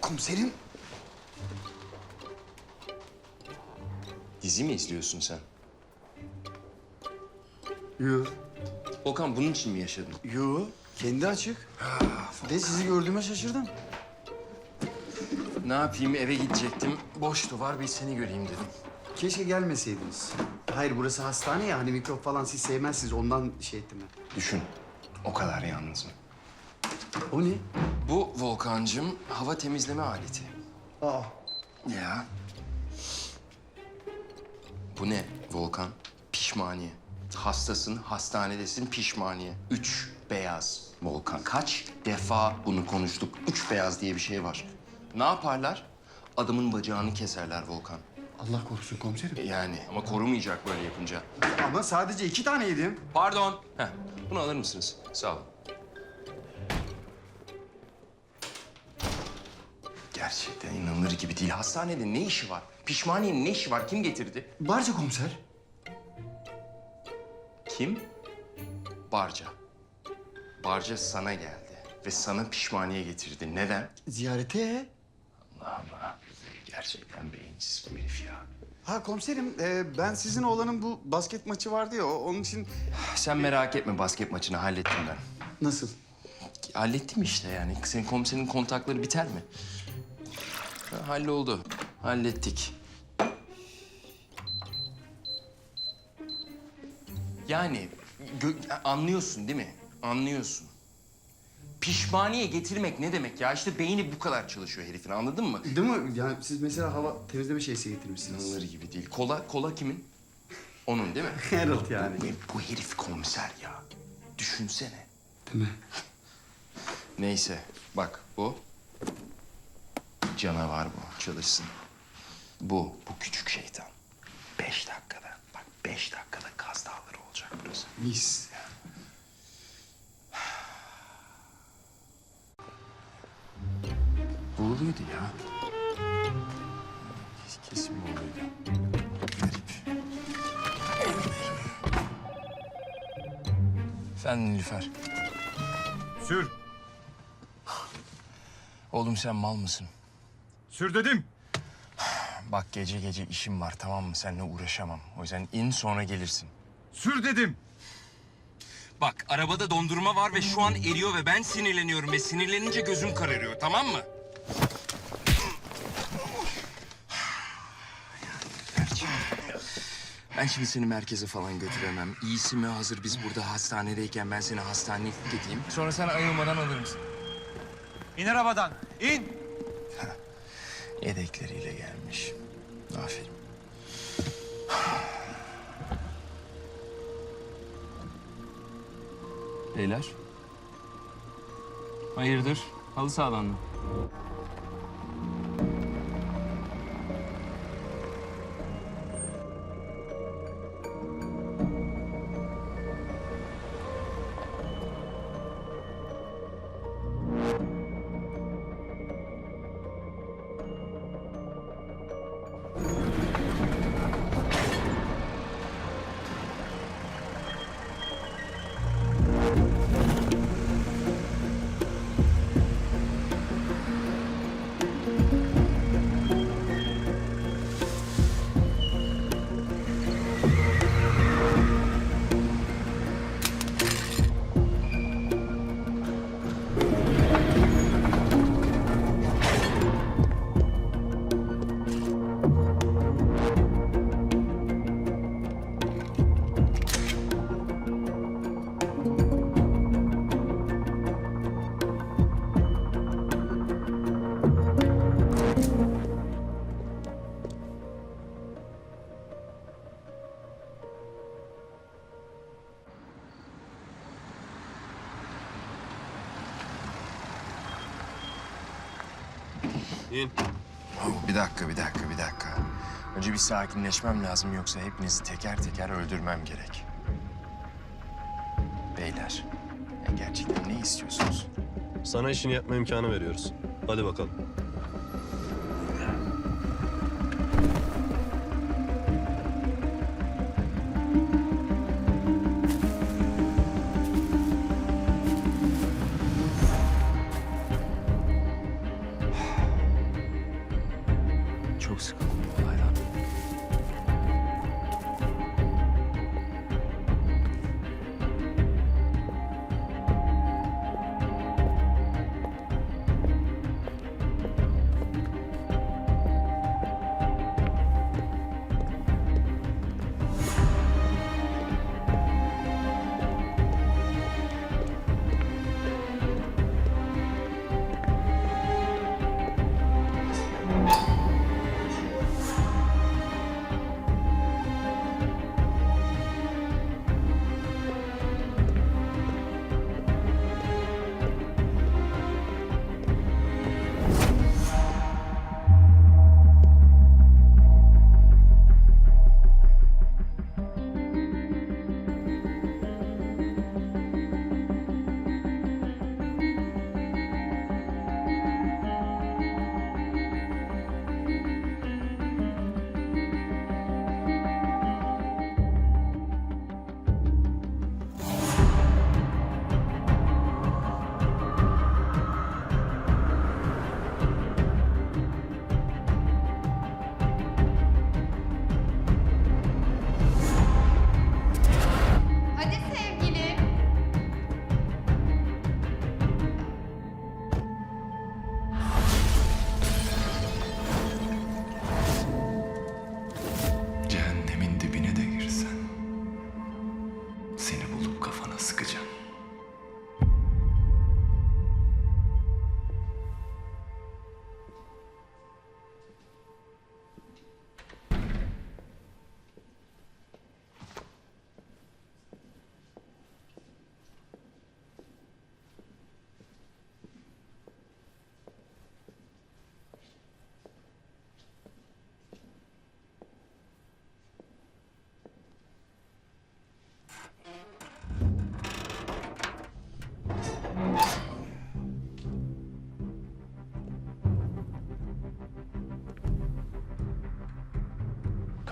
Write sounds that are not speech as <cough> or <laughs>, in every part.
Komiserim. Dizi mi izliyorsun sen? Yo. Volkan bunun için mi yaşadın? Yo. Kendi açık. De sizi gördüğüme şaşırdım. Ne yapayım eve gidecektim. Boş duvar bir seni göreyim dedim. Keşke gelmeseydiniz. Hayır burası hastane ya hani mikrop falan siz sevmezsiniz ondan şey ettim ben. Düşün. O kadar yalnızım. O ne? Bu Volkancığım hava temizleme aleti. Aa. Ya. Bu ne Volkan? Pişmaniye. Hastasın, hastanedesin pişmaniye. Üç beyaz Volkan. Kaç defa bunu konuştuk? Üç beyaz diye bir şey var. Ne yaparlar? Adamın bacağını keserler Volkan. Allah korusun komiserim. Yani ama korumayacak böyle yapınca. Ama sadece iki tane yedim. Pardon. Heh, bunu alır mısınız? Sağ olun. İnanılır gibi değil. Hastanede ne işi var? Pişmaniyenin ne işi var? Kim getirdi? Barca komiser. Kim? Barca. Barca sana geldi ve sana pişmaniye getirdi. Neden? Ziyarete. Allah Allah. Gerçekten beyinsiz bu herif ya. Ha komiserim e, ben sizin oğlanın bu basket maçı vardı ya o- onun için... Sen merak etme basket maçını hallettim ben. Nasıl? Hallettim işte yani. Senin komiserin kontakları biter mi? Ha, halloldu. Hallettik. Yani anlıyorsun değil mi? Anlıyorsun. Pişmaniye getirmek ne demek ya? İşte beyni bu kadar çalışıyor herifin anladın mı? Değil mi? Yani siz mesela hava temizleme şeysi getirmişsiniz. İnanılır gibi değil. Kola, kola kimin? Onun değil mi? <laughs> Harold yani. Ve bu herif komiser ya. Düşünsene. Değil mi? Neyse bak bu canavar bu çalışsın. Bu bu küçük şeytan. Beş dakikada bak beş dakikada Kaz Dağları olacak burası. Mis. Buğuluydu ya. Kesin buğuluydu. Garip. Efendim Nilüfer. Sür. Oğlum sen mal mısın? Sür dedim. Bak gece gece işim var tamam mı? Seninle uğraşamam. O yüzden in sonra gelirsin. Sür dedim. Bak arabada dondurma var ve şu an eriyor ve ben sinirleniyorum ve sinirlenince gözüm kararıyor tamam mı? Ben şimdi seni merkeze falan götüremem. İyisi mi hazır biz burada hastanedeyken ben seni hastaneye gideyim. Sonra sen ayılmadan alır mısın? İn arabadan. İn. <laughs> Yedekleriyle gelmiş. Aferin. Beyler. Hayırdır? Halı sahadan İn. Bir dakika, bir dakika, bir dakika. Önce bir sakinleşmem lazım yoksa hepinizi teker teker öldürmem gerek. Beyler, ya gerçekten ne istiyorsunuz? Sana işini yapma imkanı veriyoruz. Hadi bakalım.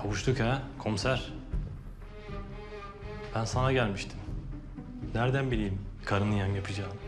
Kavuştuk ha komiser. Ben sana gelmiştim. Nereden bileyim karının yan yapacağını?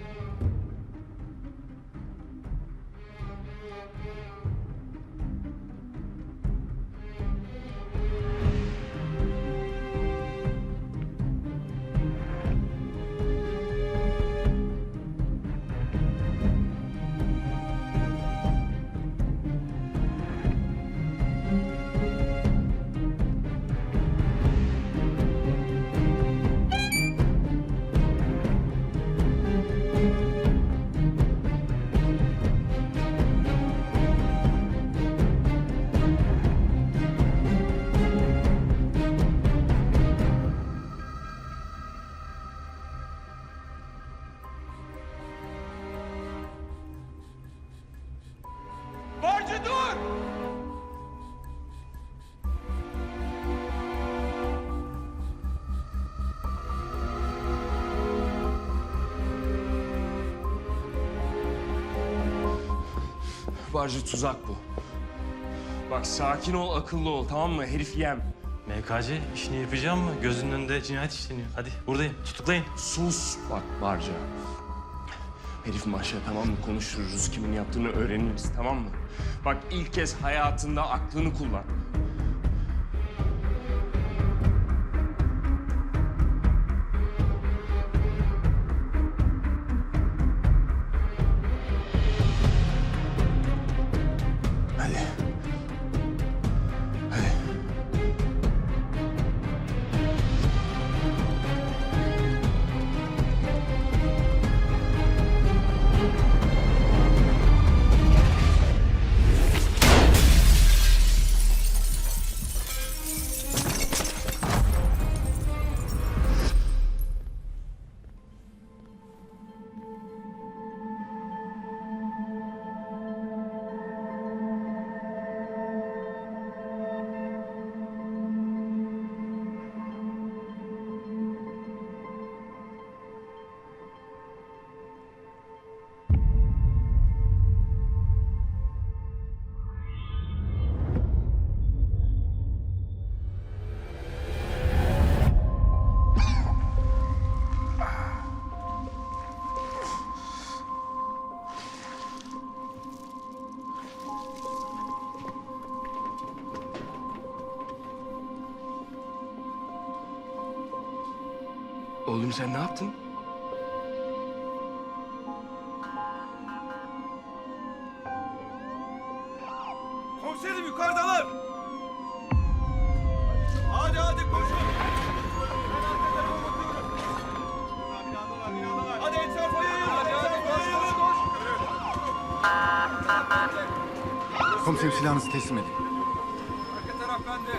Barcı tuzak bu. Bak sakin ol, akıllı ol tamam mı? Herif yem. MKC işini yapacağım mı? Gözünün önünde cinayet işleniyor. Hadi buradayım. Tutuklayın. Sus. Bak Barca. Herif maşa tamam mı? Konuştururuz. Kimin yaptığını öğreniriz tamam mı? Bak ilk kez hayatında aklını kullan. Oğlum sen ne yaptın? Komiserim yukarıdalar. Hadi hadi koşun. Ben arka tarafa bakıyorum. Binadalar, binadalar. Hadi etrafa. Hadi hadi koş koş koş. Komiserim silahınızı teslim edin. Arka taraf bende.